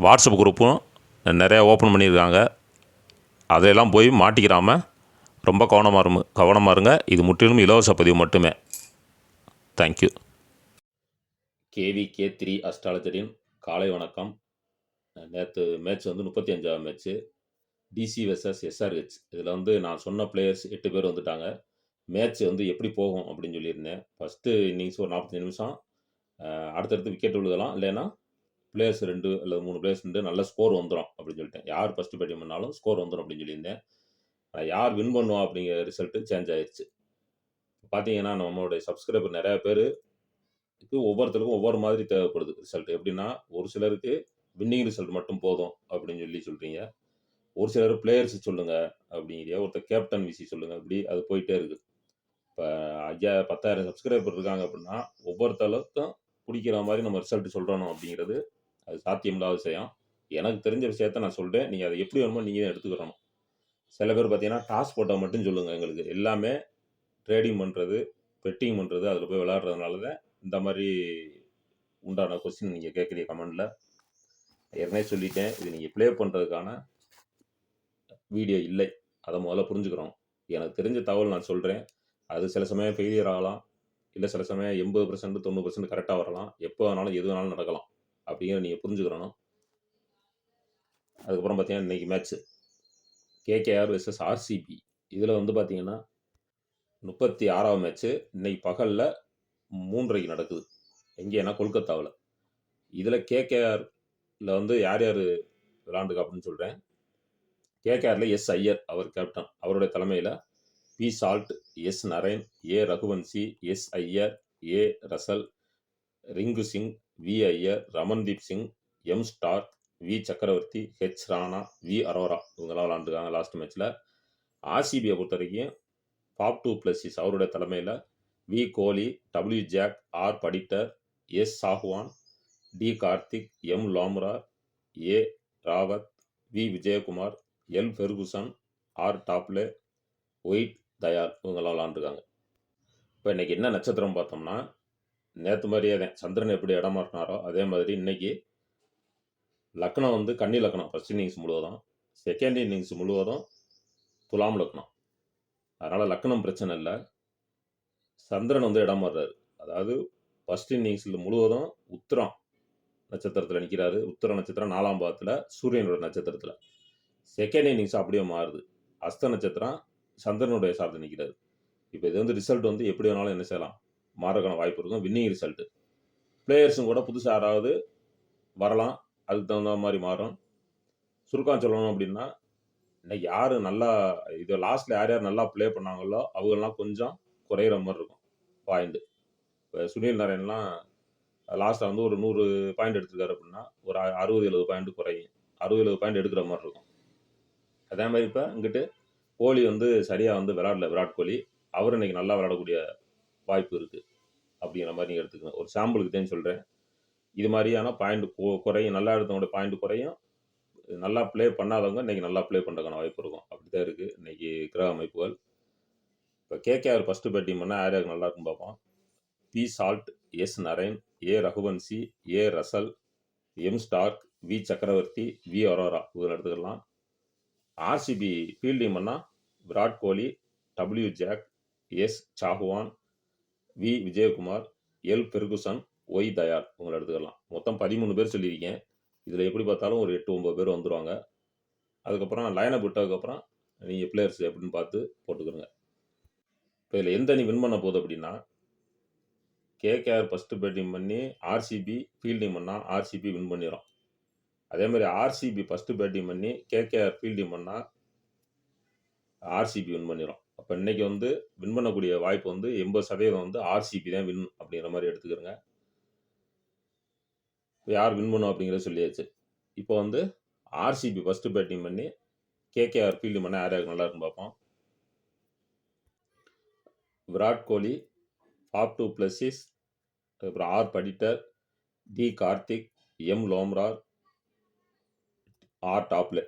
WhatsApp குரூப்பும் நிறையா open பண்ணியிருக்காங்க. அதையெல்லாம் போய் மாட்டிக்கிறாமல் ரொம்ப கவனமாக இருங்க கவனமாக இருங்க. இது முற்றிலும் இலவச பதிவு மட்டுமே. தேங்க்யூ கேவிகே த்ரீ அஸ்ட்ராலஜரின் காலை வணக்கம். நேற்று மேட்ச் வந்து முப்பத்தி அஞ்சாவது மேட்ச்சு டிசி வெர்சஸ் எஸ்ஆர்ஹெச் இதில் வந்து நான் சொன்ன பிளேயர்ஸ் எட்டு பேர் வந்துட்டாங்க. மேட்ச் வந்து எப்படி போகும் அப்படின்னு சொல்லியிருந்தேன். ஃபஸ்ட்டு இன்னிங்ஸ் ஒரு நாற்பத்தஞ்சு நிமிஷம். அடுத்தடுத்து விக்கெட் விழுதலாம். இல்லைன்னா பிளேயர்ஸ் ரெண்டு அல்லது மூணு பிளேயர்ஸ் ரெண்டு நல்ல ஸ்கோர் வந்துடும் அப்படின்னு சொல்லிட்டேன். யார் ஃபஸ்ட்டு பேட்டிங் பண்ணாலும் ஸ்கோர் வந்துடும் அப்படின்னு சொல்லியிருந்தேன். யார் வின் பண்ணுவா அப்படிங்கிற ரிசல்ட்டு சேஞ்ச் ஆயிடுச்சு பார்த்தீங்கன்னா நம்மளுடைய சப்ஸ்கிரைபர் நிறையா பேர் ஒவ்வொருத்தருக்கும் ஒவ்வொரு மாதிரி தேவைப்படுது ரிசல்ட் எப்படின்னா ஒரு சிலருக்கு வின்னிங் ரிசல்ட் மட்டும் போதும் அப்படின்னு சொல்லி சொல்கிறீங்க ஒரு சிலர் பிளேயர்ஸ் சொல்லுங்க அப்படிங்கிறிய ஒருத்தர் கேப்டன் விசி சொல்லுங்க இப்படி அது போயிட்டே இருக்கு. இப்போ ஐயா பத்தாயிரம் சப்ஸ்கிரைபர் இருக்காங்க அப்படின்னா ஒவ்வொருத்தருக்கும் பிடிக்கிற மாதிரி நம்ம ரிசல்ட் சொல்கிறோம் அப்படிங்கிறது அது சாத்தியமில்லாத விஷயம். எனக்கு தெரிஞ்ச விஷயத்த நான் சொல்கிறேன் நீங்கள் அதை எப்படி வேணுமோ நீங்கள் தான் எடுத்துக்கிறணும். சில பேர் பார்த்தீங்கன்னா டாஸ் போட்டால் மட்டும் சொல்லுங்கள் எங்களுக்கு. எல்லாமே ட்ரேடிங் பண்ணுறது பெட்டிங் பண்ணுறது அதில் போய் விளாட்றதுனால தான் இந்த மாதிரி உண்டான கொஸ்டின் நீங்கள் கேட்குறீங்க கமெண்டில் ஏற்கனவே சொல்லிட்டேன். இது நீங்கள் ப்ளே பண்ணுறதுக்கான வீடியோ இல்லை. அதை முதல்ல புரிஞ்சுக்கிறோம் எனக்கு தெரிஞ்ச தகவல் நான் சொல்கிறேன் அது சில சமயம் ஃபெயிலியர் ஆகலாம். இல்லை சில சமயம் எண்பது பர்சன்ட் தொண்ணூறு பர்சன்ட் கரெக்டாக வரலாம். எப்போ வேணாலும் எது வேணாலும் நடக்கலாம். அப்படிங்கிறத நீங்கள் புரிஞ்சுக்கிறணும். அதுக்கப்புறம் பார்த்தீங்கன்னா இன்றைக்கி மேட்ச்சு கேகேஆர் வெர்சஸ் ஆர்சிபி இதில் வந்து பார்த்தீங்கன்னா முப்பத்தி ஆறாவது மேட்ச்சு இன்னைக்கு பகலில் மூன்றரைக்கு நடக்குது. எங்கேனா கொல்கத்தாவில். இதில் கேகேஆரில் வந்து யார் யார் விளாண்டுக்கா அப்படின்னு சொல்கிறேன் கேகேஆரில் எஸ் ஐயர் அவர் கேப்டன் அவருடைய தலைமையில் P Salt S Narine A Raghuvanshi S Iyer A Russell Rinku Singh V Iyer Ramandeep Singh M Starc V Chakravarthy H Rana V Arora இவங்கெல்லாம் விளாண்டுருக்காங்க லாஸ்ட் மேட்ச்சில் ஆர்சிபியை பொறுத்த வரைக்கும் பாப் டூ பிளஸிஸ் அவருடைய தலைமையில் V Kohli W Jacks R Patidar S Chauhan D Karthik M Lomror A Rawat V Vijaykumar L Ferguson R Topley Y Dayal இவங்கெல்லாம் விளாண்டுருக்காங்க. இப்போ இன்றைக்கி என்ன நட்சத்திரம் பார்த்தோம்னா நேற்று மாதிரியே தான். சந்திரன் எப்படி இடம் அதே மாதிரி இன்னைக்கு லக்னம் வந்து கன்னி லக்னம் ஃபர்ஸ்ட் இன்னிங்ஸ் முழுவதும் செகண்ட் இன்னிங்ஸ் முழுவதும் துலாம் லக்னம். அதனால் லக்னம் பிரச்சனை இல்லை. சந்திரன் வந்து இடம் மாறுறாரு. அதாவது ஃபஸ்ட் இன்னிங்ஸில் முழுவதும் உத்திரம் நட்சத்திரத்தில் நிற்கிறாரு உத்திர நட்சத்திரம் நாலாம் பாகத்தில் சூரியனோட நட்சத்திரத்தில். செகண்ட் இன்னிங்ஸ் அப்படியே மாறுது. அஸ்த நட்சத்திரம் சந்திரனுடைய சார்ந்து நிற்கிறாரு இப்போ இது வந்து ரிசல்ட் வந்து எப்படி வேணாலும் என்ன செய்யலாம்? மாறக்கான வாய்ப்பு இருக்கும். வின்னிங் ரிசல்ட்டு பிளேயர்ஸும் கூட புதுசாக யாராவது வரலாம். அதுக்கு தகுந்த மாதிரி மாறும். சுருக்கம் சொல்லணும் அப்படின்னா இன்னைக்கு யார் நல்லா இது லாஸ்ட்டில் யார் யார் நல்லா ப்ளே பண்ணாங்களோ அவங்கெல்லாம் கொஞ்சம் குறையிற மாதிரி இருக்கும். பாயிண்ட்டு இப்போ சுனில் நரேன்லாம் லாஸ்ட்டில் வந்து ஒரு நூறு பாயிண்ட் எடுத்திருக்காரு அப்படின்னா ஒரு அறுபது எழுபது பாயிண்ட் குறையும். அறுபது எழுபது பாயிண்ட் எடுக்கிற மாதிரி இருக்கும். அதே மாதிரி இப்போ இங்கிட்டு கோலி வந்து சரியாக வந்து விளாட்ல விராட் கோலி. அவர் இன்னைக்கு நல்லா விளாடக்கூடிய வாய்ப்பு இருக்குது அப்படிங்கிற மாதிரி நீங்கள் எடுத்துக்கணும். ஒரு சாம்பிளுக்கு தான் சொல்கிறேன் இது மாதிரியான பாயிண்ட் குறையும். நல்லா எடுத்தவங்களோட பாயிண்ட் குறையும். நல்லா ப்ளே பண்ணாதவங்க இன்னைக்கு நல்லா ப்ளே பண்ணுறதுக்கான வாய்ப்பு இருக்கும். அப்படி தான் இருக்குது இன்றைக்கி கிரக அமைப்புகள். இப்போ கேகேஆர் ஃபஸ்ட்டு பேட்டிங் பண்ணால் யார் யாருக்கு நல்லா இருக்குன்னு பார்ப்போம். P Salt S Narine A Raghuvanshi A Russell M Starc V Chakravarthy V Arora இதில் எடுத்துக்கலாம். ஆர்சிபி ஃபீல்டிங் பண்ணால் Virat Kohli W Jacks S Chauhan V. Vijaykumar L. Ferguson Y. Dayal உங்களை எடுத்துக்கலாம். மொத்தம் பதிமூணு பேர் சொல்லியிருக்கேன் இதில் எப்படி பார்த்தாலும் ஒரு எட்டு ஒம்பது பேர் வந்துடுவாங்க அதுக்கப்புறம் லைனப் விட்டதுக்கப்புறம் நீங்கள் பிளேயர்ஸ் எப்படின்னு பார்த்து போட்டுக்கிறோங்க இப்போ இதில் எந்த அணி வின் பண்ண போகுது அப்படின்னா கேகேஆர் ஃபஸ்ட்டு பேட்டிங் பண்ணி ஆர்சிபி ஃபீல்டிங் பண்ணால் ஆர்சிபி வின் பண்ணிடும் அதே மாதிரி ஆர்சிபி ஃபஸ்ட்டு பேட்டிங் பண்ணி கேகேஆர் ஃபீல்டிங் பண்ணால் ஆர்சிபி வின் பண்ணிடும் அப்போ இன்னைக்கு வந்து வின் பண்ணக்கூடிய வாய்ப்பு வந்து எண்பது சதவீதம் வந்து ஆர்சிபி தான் வின் அப்படிங்கிற மாதிரி எடுத்துக்கிறோங்க. இப்போ யார் வின் பண்ணும் அப்படிங்கிறத சொல்லியாச்சு. இப்போ வந்து ஆர்சிபி ஃபஸ்ட்டு பேட்டிங் பண்ணி கேகேஆர் ஃபீல்டு பண்ண யார் யாருக்கு நல்லா இருக்குன்னு பார்ப்போம். Virat Kohli Faf du Plessis அதுக்கப்புறம் R Patidar D Karthik M Lomror R Topley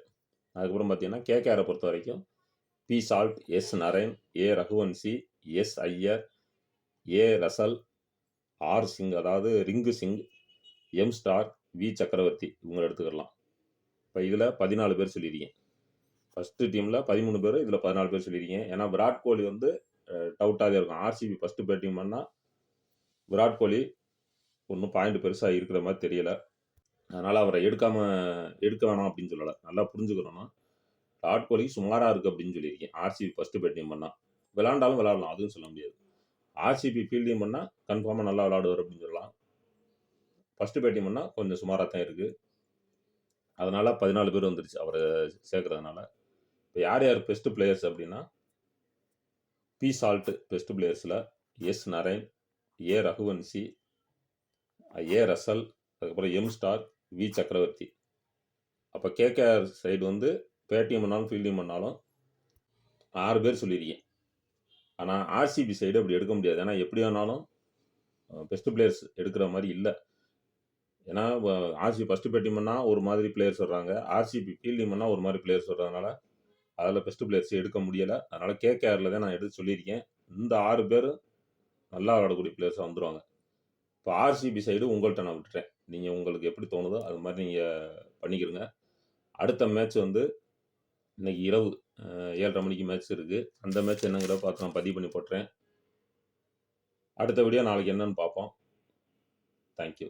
அதுக்கப்புறம் பார்த்தீங்கன்னா கேகேஆரை பொறுத்த வரைக்கும் P Salt S Narine A Raghuvanshi S Iyer A Russell R Singh அதாவது Rinku Singh M Starc V Chakravarthy இவங்களை எடுத்துக்கலாம். இப்போ இதில் பதினாலு பேர் சொல்லியிருக்கேன் ஃபஸ்ட்டு டீமில் பதிமூணு பேர் இதில் பதினாலு பேர் சொல்லியிருக்கேன் ஏன்னா விராட் கோலி வந்து டவுட்டாகவே இருக்கும். ஆர்சிபி ஃபஸ்ட்டு பேட்டிங் பண்ணால் விராட் கோலி ஒன்றும் பாயிண்ட் பெருசாக இருக்கிற மாதிரி தெரியலை. அதனால் அவரை எடுக்காமல் எடுக்க வேணாம் அப்படின்னு சொல்லலை. நல்லா புரிஞ்சுக்கிறோன்னா விராட் கோலி சுமாராக இருக்குது அப்படின்னு சொல்லியிருக்கேன் ஆர்சிபி ஃபஸ்ட்டு பேட்டிங் பண்ணால் விளாண்டாலும் விளாடலாம் அதுவும் சொல்ல முடியாது. ஆர்சிபி ஃபீல்டிங் பண்ணால் கன்ஃபார்மாக நல்லா விளாடுவார் அப்படின்னு சொல்லலாம். ஃபஸ்ட்டு பேட்டிங் பண்ணால் கொஞ்சம் சுமாராக தான் இருக்குது அதனால் பதினாலு பேர் வந்துருச்சு அவரை சேர்க்குறதுனால. இப்போ யார் யார் பெஸ்ட்டு பிளேயர்ஸ் அப்படின்னா P Salt best பிளேயர்ஸில் S Narine A Raghuvanshi A Russell அதுக்கப்புறம் எம் ஸ்டார் வி சக்கரவர்த்தி அப்போ கேகேஆர் சைடு வந்து பேட்டிங் பண்ணாலும் ஃபீல்டிங் பண்ணாலும் ஆறு பேர் சொல்லியிருக்கேன் ஆனால் ஆர்சிபி சைடு அப்படி எடுக்க முடியாது. ஏன்னா எப்படி வேணாலும் பெஸ்ட்டு பிளேயர்ஸ் எடுக்கிற மாதிரி இல்லை. ஏன்னா ஆர்சிபி ஃபஸ்ட்டு பேட்டிங் பண்ணால் ஒரு மாதிரி பிளேயர்ஸ் வர்றாங்க. ஆர்சிபி ஃபீல்டிங் பண்ணால் ஒரு மாதிரி பிளேயர்ஸ் வர்றதுனால அதில் பெஸ்ட்டு பிளேயர்ஸ் எடுக்க முடியலை. அதனால் கேகேஆரில் தான் நான் எடுத்து சொல்லியிருக்கேன். இந்த ஆறு பேர் நல்லா விளாடக்கூடிய பிளேயர்ஸாக வந்துடுவாங்க இப்போ ஆர்சிபி சைடு உங்கள்கிட்ட நான் விட்டுட்டேன். நீங்கள் உங்களுக்கு எப்படி தோணுதோ அது மாதிரி நீங்கள் பண்ணிக்கிறங்க அடுத்த மேட்ச் வந்து இன்னைக்கு இரவு ஏழரை மணிக்கு மேட்ச் இருக்குது அந்த மேட்ச் என்னங்கிறத பார்த்து நான் பதிவு பண்ணி போட்டுறேன். அடுத்த வீடியோ நாளைக்கு என்னன்னு பார்ப்போம். தேங்க்யூ